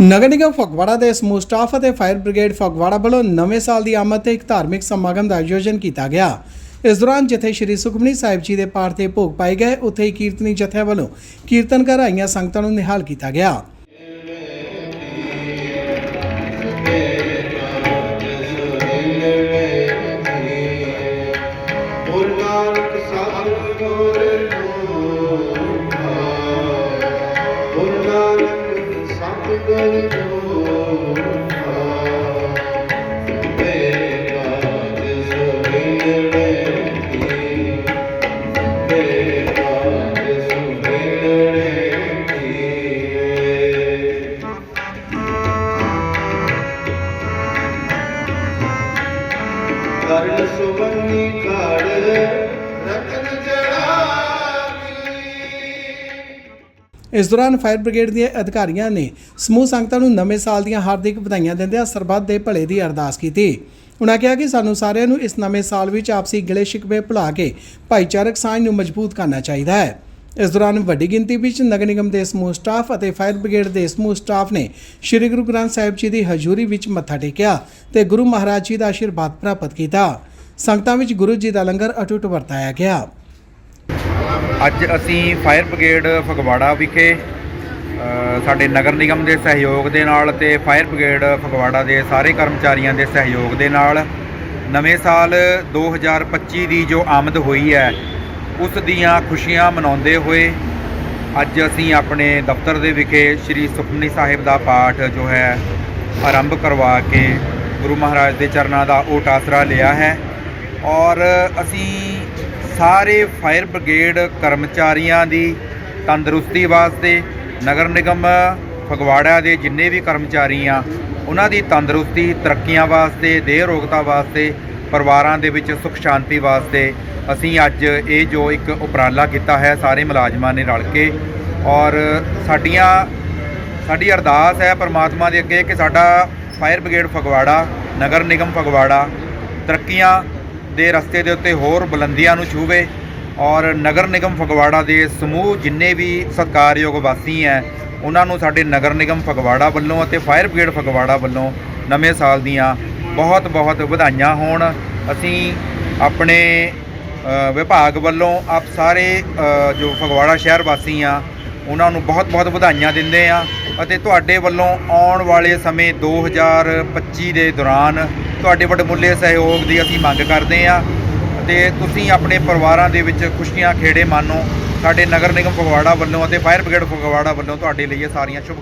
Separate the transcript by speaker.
Speaker 1: ਨਗਰ ਨਿਗਮ ਫਗਵਾੜਾ ਦੇ ਸਮੂਹ ਸਟਾਫ ਅਤੇ ਫਾਇਰ ਬ੍ਰਿਗੇਡ ਫਗਵਾੜਾ ਵੱਲੋਂ ਨਵੇਂ ਸਾਲ ਦੀ ਆਮਦ ਤੇ ਇੱਕ ਧਾਰਮਿਕ ਸਮਾਗਮ ਦਾ ਆਯੋਜਨ ਕੀਤਾ ਗਿਆ। ਇਸ ਦੌਰਾਨ ਜਿੱਥੇ ਸ੍ਰੀ ਸੁਖਮਨੀ ਸਾਹਿਬ ਜੀ ਦੇ ਪਾਠ ਤੇ ਭੋਗ ਪਾਏ ਗਏ, ਉੱਥੇ ਹੀ ਕੀਰਤਨੀ ਜਥਿਆਂ ਵੱਲੋਂ ਕੀਰਤਨ ਕਰ ਆਈਆਂ ਸੰਗਤਾਂ ਨੂੰ ਨਿਹਾਲ ਕੀਤਾ ਗਿਆ।
Speaker 2: ਕਰਨ ਸੁਵੰਨੀ ਘੜ ਰਤਨ ਜੜਾਵੀ
Speaker 1: ਇਸ ਦੌਰਾਨ ਫਾਇਰ ਬ੍ਰਿਗੇਡ ਦੇ ਅਧਿਕਾਰੀਆਂ ਨੇ ਸਮੂਹ ਸੰਗਤਾਂ ਨੂੰ ਨਵੇਂ ਸਾਲ ਦੀਆਂ ਹਾਰਦਿਕ ਵਧਾਈਆਂ ਦਿੰਦਿਆਂ ਸਰਬੱਤ ਦੇ ਭਲੇ ਦੀ ਅਰਦਾਸ ਕੀਤੀ। ਉਨ੍ਹਾਂ ਕਿਹਾ ਕਿ ਸਾਨੂੰ ਸਾਰਿਆਂ ਨੂੰ ਇਸ ਨਵੇਂ ਸਾਲ ਵਿੱਚ ਆਪਸੀ ਗਿਲੇ ਸ਼ਿਕਵੇ ਭੁਲਾ ਕੇ ਭਾਈਚਾਰਕ ਸਾਂਝ ਨੂੰ ਮਜ਼ਬੂਤ ਕਰਨਾ ਚਾਹੀਦਾ ਹੈ। ਇਸ ਦੌਰਾਨ ਵੱਡੀ ਗਿਣਤੀ ਵਿੱਚ ਨਗਰ ਨਿਗਮ ਦੇ ਸਮੂਹ ਸਟਾਫ ਅਤੇ ਫਾਇਰ ਬ੍ਰਿਗੇਡ ਦੇ ਸਮੂਹ ਸਟਾਫ ਨੇ ਸ੍ਰੀ ਗੁਰੂ ਗ੍ਰੰਥ ਸਾਹਿਬ ਜੀ ਦੀ ਹਜ਼ੂਰੀ ਵਿੱਚ ਮੱਥਾ ਟੇਕਿਆ ਤੇ ਗੁਰੂ ਮਹਾਰਾਜ ਜੀ ਦਾ ਆਸ਼ੀਰਵਾਦ ਪ੍ਰਾਪਤ ਕੀਤਾ। ਸੰਗਤਾਂ ਵਿੱਚ ਗੁਰੂ ਜੀ ਦਾ ਲੰਗਰ ਅਟੁੱਟ ਵਰਤਾਇਆ ਗਿਆ।
Speaker 3: ਅੱਜ ਅਸੀਂ ਫਾਇਰ ਬ੍ਰਿਗੇਡ ਫਗਵਾੜਾ ਵਿਖੇ ਸਾਡੇ ਨਗਰ ਨਿਗਮ ਦੇ ਸਹਿਯੋਗ ਦੇ ਨਾਲ ਤੇ ਫਾਇਰ ਬ੍ਰਿਗੇਡ ਫਗਵਾੜਾ ਦੇ ਸਾਰੇ ਕਰਮਚਾਰੀਆਂ ਦੇ ਸਹਿਯੋਗ ਦੇ ਨਾਲ ਨਵੇਂ ਸਾਲ 2025 ਦੀ ਜੋ ਆਮਦ ਹੋਈ ਹੈ, ਉਸ ਦੀਆਂ ਖੁਸ਼ੀਆਂ ਮਨਾਉਂਦੇ ਹੋਏ ਅੱਜ ਅਸੀਂ ਆਪਣੇ ਦਫ਼ਤਰ ਦੇ ਵਿਖੇ ਸ੍ਰੀ ਸੁਖਮਨੀ ਸਾਹਿਬ ਦਾ ਪਾਠ ਜੋ ਹੈ, ਆਰੰਭ ਕਰਵਾ ਕੇ ਗੁਰੂ ਮਹਾਰਾਜ ਦੇ ਚਰਨਾਂ ਦਾ ਓਟ ਆਸਰਾ ਲਿਆ ਹੈ ਔਰ ਅਸੀਂ ਸਾਰੇ ਫਾਇਰ ਬ੍ਰਿਗੇਡ ਕਰਮਚਾਰੀਆਂ ਦੀ ਤੰਦਰੁਸਤੀ ਵਾਸਤੇ ਨਗਰ ਨਿਗਮ ਫਗਵਾੜਾ ਦੇ ਜਿੰਨੇ ਵੀ ਕਰਮਚਾਰੀ ਆ, ਉਹਨਾਂ ਦੀ ਤੰਦਰੁਸਤੀ, ਤਰੱਕੀਆਂ ਵਾਸਤੇ, ਦੇਹ ਰੋਗਤਾ ਵਾਸਤੇ, ਪਰਿਵਾਰਾਂ ਦੇ ਵਿੱਚ ਸੁਖ ਸ਼ਾਂਤੀ ਵਾਸਤੇ ਅਸੀਂ ਅੱਜ ਇਹ ਜੋ ਇੱਕ ਉਪਰਾਲਾ ਕੀਤਾ ਹੈ, ਸਾਰੇ ਮੁਲਾਜ਼ਮਾਂ ਨੇ ਰਲ ਕੇ ਔਰ ਸਾਡੀਆਂ, ਸਾਡੀ ਅਰਦਾਸ ਹੈ ਪਰਮਾਤਮਾ ਦੇ ਅੱਗੇ ਕਿ ਸਾਡਾ ਫਾਇਰ ਬ੍ਰਿਗੇਡ ਫਗਵਾੜਾ, ਨਗਰ ਨਿਗਮ ਫਗਵਾੜਾ ਤਰੱਕੀਆਂ ਦੇ ਰਸਤੇ ਦੇ ਉੱਤੇ ਹੋਰ ਬੁਲੰਦੀਆਂ ਨੂੰ ਛੂਵੇ ਔਰ ਨਗਰ ਨਿਗਮ ਫਗਵਾੜਾ ਦੇ ਸਮੂਹ ਜਿੰਨੇ ਵੀ ਸਤਿਕਾਰਯੋਗ ਵਾਸੀ ਹੈ ਉਹਨਾਂ ਨੂੰ ਸਾਡੇ ਨਗਰ ਨਿਗਮ ਫਗਵਾੜਾ ਵੱਲੋਂ ਅਤੇ ਫਾਇਰ ਬ੍ਰਿਗੇਡ ਫਗਵਾੜਾ ਵੱਲੋਂ ਨਵੇਂ ਸਾਲ ਦੀਆਂ ਬਹੁਤ ਬਹੁਤ ਵਧਾਈਆਂ ਹੋਣ। ਅਸੀਂ ਆਪਣੇ ਵਿਭਾਗ ਵੱਲੋਂ ਆਪ ਸਾਰੇ ਜੋ ਫਗਵਾੜਾ ਸ਼ਹਿਰ ਵਾਸੀ ਆ, ਉਹਨਾਂ ਨੂੰ ਬਹੁਤ-ਬਹੁਤ ਵਧਾਈਆਂ ਦਿੰਦੇ ਆ ਅਤੇ ਤੁਹਾਡੇ ਵੱਲੋਂ ਆਉਣ ਵਾਲੇ ਸਮੇਂ 2025 ਦੇ ਦੌਰਾਨ ਤੁਹਾਡੇ ਵੱਡਮੁੱਲੇ ਸਹਿਯੋਗ ਦੀ ਅਸੀਂ ਮੰਗ ਕਰਦੇ ਆ ਤੇ ਤੁਸੀਂ ਆਪਣੇ ਪਰਿਵਾਰਾਂ ਦੇ ਵਿੱਚ ਖੁਸ਼ੀਆਂ ਖੇੜੇ ਮਾਣੋ ਸਾਡੇ ਨਗਰ ਨਿਗਮ ਫਗਵਾੜਾ ਵੱਲੋਂ ਅਤੇ ਫਾਇਰ ਬ੍ਰਿਗੇਡ ਫਗਵਾੜਾ ਵੱਲੋਂ ਤੁਹਾਡੇ ਲਈ ਇਹ ਸਾਰੀਆਂ ਸ਼ੁਭ